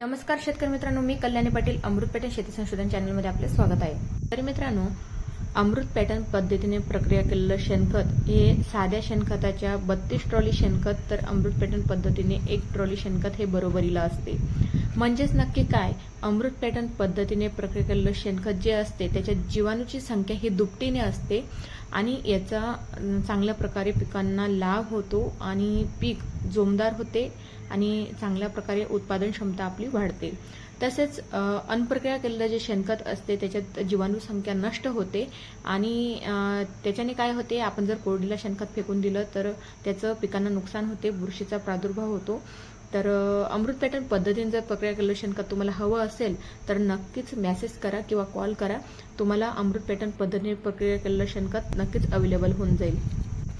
नमस्कार शेतकरी मित्रांनो मी कल्याणी पाटील अमृत पॅटर्न शेती संशोधन चॅनलमध्ये आपले स्वागत आहे. तर मित्रांनो अमृत पॅटर्न पद्धतीने प्रक्रिया केलेलं शेणखत हे साध्या शेणखताच्या बत्तीस ट्रॉली शेणखत तर अमृत पॅटर्न पद्धतीने एक ट्रॉली शेणखत हे बरोबरीला असते. म्हणजेच नक्की काय? अमृत पॅटर्न पद्धतीने प्रक्रिया केलेलं शेणखत जे असते त्याच्या जीवाणूची संख्या ही दुपटीने असते आणि याचा चांगल्या प्रकारे पिकांना लाभ होतो आणि पीक जोमदार होते आणि चांगल्या प्रकारे उत्पादन क्षमता आपली वाढते. तसेच अनप्रक्रिया केलेलं जे शेणखत असते त्याच्यात जीवाणू संख्या नष्ट होते आणि त्याच्याने काय होते आपण जर कोरडीला शेणखत फेकून दिलं तर त्याचं पिकांना नुकसान होते बुरशीचा प्रादुर्भाव होतो. तर अमृत पॅटर्न पद्धतीने जर प्रक्रिया केलेलं शेणखत तुम्हाला हवं असेल तर नक्कीच मेसेज करा किंवा कॉल करा. तुम्हाला अमृत पॅटर्न पद्धतीने प्रक्रिया केलेलं शेणखत नक्कीच अवेलेबल होऊन जाईल.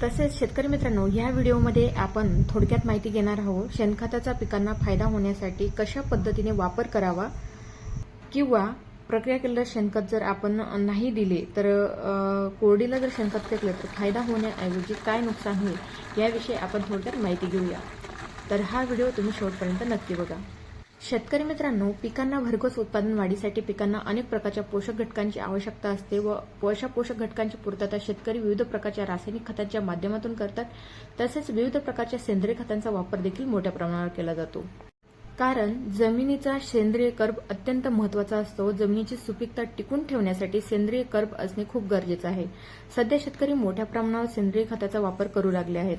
तसेच शेतकरी मित्रांनो ह्या व्हिडिओमध्ये आपण थोडक्यात माहिती घेणार आहोत शेणखताचा पिकांना फायदा होण्यासाठी कशा पद्धतीने वापर करावा किंवा प्रक्रिया केलेलं शेणखत जर आपण नाही दिले तर कोरडीला जर शेणखत फेकलं तर फायदा होण्याऐवजी काय नुकसान होईल याविषयी आपण थोडक्यात माहिती घेऊया. तर हा व्हिडिओ तुम्ही शेवटपर्यंत नक्की बघा. शेतकरी मित्रांनो पिकांना भरघोस उत्पादन वाढीसाठी पिकांना अनेक प्रकारच्या पोषक घटकांची आवश्यकता असते व अशा पोषक घटकांची पूर्तता शेतकरी विविध प्रकारच्या रासायनिक खतांच्या माध्यमातून करतात. तसेच विविध प्रकारच्या सेंद्रिय खतांचा वापर देखील मोठ्या प्रमाणावर केला जातो. कारण जमिनीचा सेंद्रिय कर्ब अत्यंत महत्त्वाचा असतो. जमिनीची सुपीकता टिकून ठेवण्यासाठी सेंद्रिय कर्ब असणे खूप गरजेचं आहे. सध्या शेतकरी मोठ्या प्रमाणावर सेंद्रिय खताचा वापर करू लागले आहेत.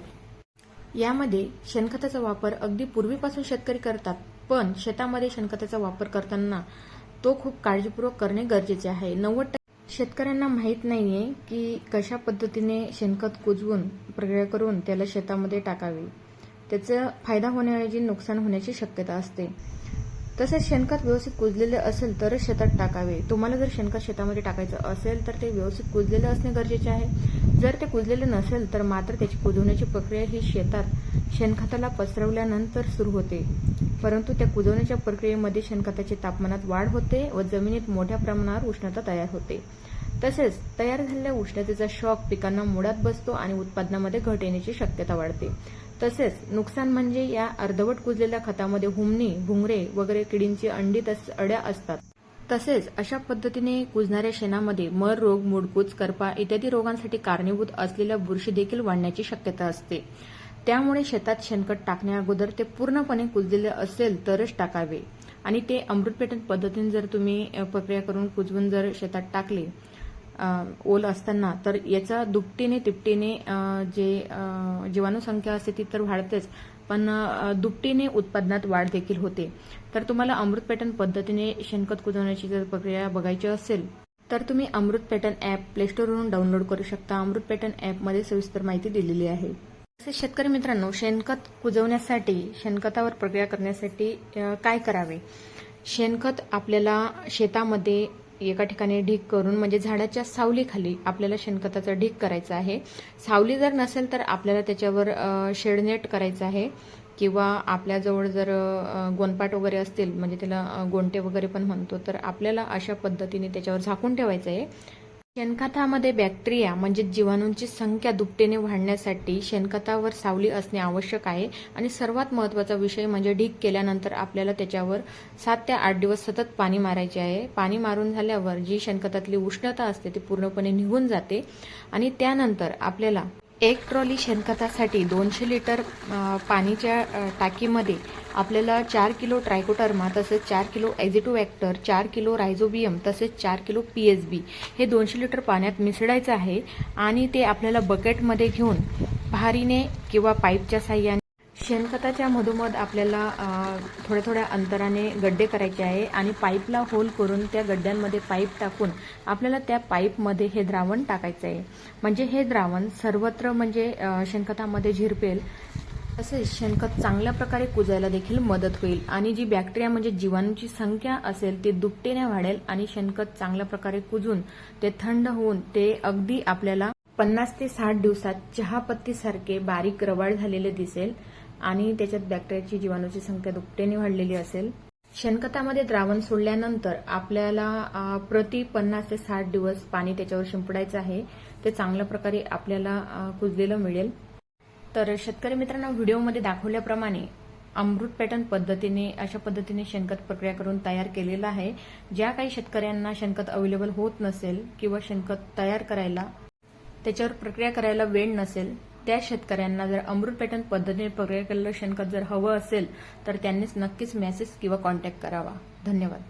यामध्ये शेणखताचा वापर अगदी पूर्वीपासून शेतकरी करतात पण शेतामध्ये शेणखताचा वापर करताना तो खूप काळजीपूर्वक करणे गरजेचे आहे. नव्वद शेतकऱ्यांना माहीत नाहीये की कशा पद्धतीने शेणखत कुजवून प्रक्रिया करून त्याला शेतामध्ये टाकावे. त्याचा फायदा होण्याऐवजी नुकसान होण्याची शक्यता असते. तसेच शेणखत व्यवस्थित कुजलेले असेल तरच शेतात टाकावे. तुम्हाला जर शेणखत शेतामध्ये टाकायचं असेल तर ते व्यवस्थित कुजलेले असणे गरजेचे आहे. जर ते कुजलेले नसेल तर मात्र त्याची कुजवण्याची प्रक्रिया ही शेतात शेणखताला पसरवल्यानंतर सुरू होते. परंतु त्या कुजवण्याच्या प्रक्रियेमध्ये शेणखताची तापमानात वाढ होते व जमिनीत मोठ्या प्रमाणावर उष्णता तयार होते. तसेच तयार झालेल्या उष्णतेचा शॉक पिकांना मुळात बसतो आणि उत्पादनामध्ये घट येण्याची शक्यता वाढते. तसेच नुकसान म्हणजे या अर्धवट कुजलेल्या खतामध्ये हुमणी भुंगरे वगैरे किडींची अंडी तस अड्या असतात. तसेच अशा पद्धतीने कुजणाऱ्या शेणामध्ये मर रोग मुडकूच करपा इत्यादी रोगांसाठी कारणीभूत असलेल्या बुरशी देखील वाढण्याची शक्यता असते. त्यामुळे शेतात शेणखत टाकण्या अगोदर ते पूर्णपणे कुजलेले असेल तरच टाकावे. आणि ते अमृतपेटन पद्धतीने जर तुम्ही प्रक्रिया करून कुजवून जर शेतात टाकले ओल असताना तर याचा दुपटीने तिपटीने जे अ, जीवाणू संख्या असते ती तर वाढतेच. पण दुपटीने उत्पादनात वाढ देखील होते. तर तुम्हाला अमृत पॅटर्न पद्धतीने शेणखत कुजवण्याची जर प्रक्रिया बघायची असेल तर तुम्ही अमृत पॅटर्न ॲप प्लेस्टोरवरून डाउनलोड करू शकता. अमृत पॅटर्न ॲपमध्ये सविस्तर माहिती दिलेली आहे. तसेच शेतकरी मित्रांनो शेणखत कुजवण्यासाठी शेणखतावर प्रक्रिया करण्यासाठी काय करावे? शेणखत आपल्याला शेतामध्ये एका ठिकाणी ढीक करून म्हणजे झाडाच्या सावलीखाली आपल्याला शेणखताचा ढीक करायचा आहे. सावली जर नसेल तर आपल्याला त्याच्यावर शेडनेट करायचं आहे किंवा आपल्याजवळ जर अ, वगैरे असतील म्हणजे त्याला गोंटे वगैरे पण म्हणतो तर आपल्याला अशा पद्धतीने त्याच्यावर झाकून ठेवायचं आहे. शेणखतामध्ये बॅक्टेरिया म्हणजे जीवाणूंची संख्या दुपटीने वाढण्यासाठी शेणखतावर सावली असणे आवश्यक आहे. आणि सर्वात महत्त्वाचा विषय म्हणजे ढीक केल्यानंतर आपल्याला त्याच्यावर सात ते आठ दिवस सतत पाणी मारायचे आहे. पाणी मारून झाल्यावर जी शेणखतातली उष्णता असते ती पूर्णपणे निघून जाते. आणि त्यानंतर आपल्याला एक ट्रॉली शेणखतासाठी दोनशे लिटर पाणीच्या टाकीमध्ये आपल्याला चार किलो ट्रायकोटर्मा तसेच चार किलो ॲक्टर चार किलो रायझोबियम तसेच चार किलो पी एस बी हे दोनशे लिटर पाण्यात मिसळायचं आहे आणि ते आपल्याला बकेटमध्ये घेऊन भारीने किंवा पाईपच्या साह्याने शेणखताच्या मधोमध आपल्याला थोड्या थोड्या अंतराने गड्डे करायचे आहे आणि पाईपला होल करून त्या गड्ड्यांमध्ये पाईप टाकून आपल्याला त्या पाईपमध्ये हे द्रावण टाकायचं आहे. म्हणजे हे द्रावण सर्वत्र म्हणजे शेणखतामध्ये झिरपेल तसेच शेणखत चांगल्या प्रकारे कुजायला देखील मदत होईल. आणि जी बॅक्टेरिया म्हणजे जीवाणूची संख्या असेल ती दुपटीने वाढेल आणि शेणखत चांगल्या प्रकारे कुजून ते थंड होऊन ते अगदी आपल्याला पन्नास ते साठ दिवसात चहापत्तीसारखे बारीक रवाळ झालेले दिसेल आणि त्याच्यात बॅक्टेरियाची जीवाणूची संख्या दुपटीने वाढलेली असेल. शेणखतामध्ये द्रावण सोडल्यानंतर आपल्याला प्रति पन्नास ते साठ दिवस पाणी त्याच्यावर शिंपडायचं आहे. ते चांगल्या प्रकारे आपल्याला कुजलेलं मिळेल. तर शेतकरी मित्रांनो व्हिडिओमध्ये दाखवल्याप्रमाणे अमृत पॅटर्न पद्धतीने अशा पद्धतीने शेणखत प्रक्रिया करून तयार केलेलं आहे. ज्या काही शेतकऱ्यांना शेणखत अवेलेबल होत नसेल किंवा शेणखत तयार करायला त्याच्यावर प्रक्रिया करायला वेळ नसेल त्या शेतकऱ्यांना जर अमृत पॅटर्न पद्धतीने प्रक्रिया केलेलं शेणखत जर हवं असेल तर त्यांनीच नक्कीच मेसेज किंवा कॉन्टॅक्ट करावा. धन्यवाद.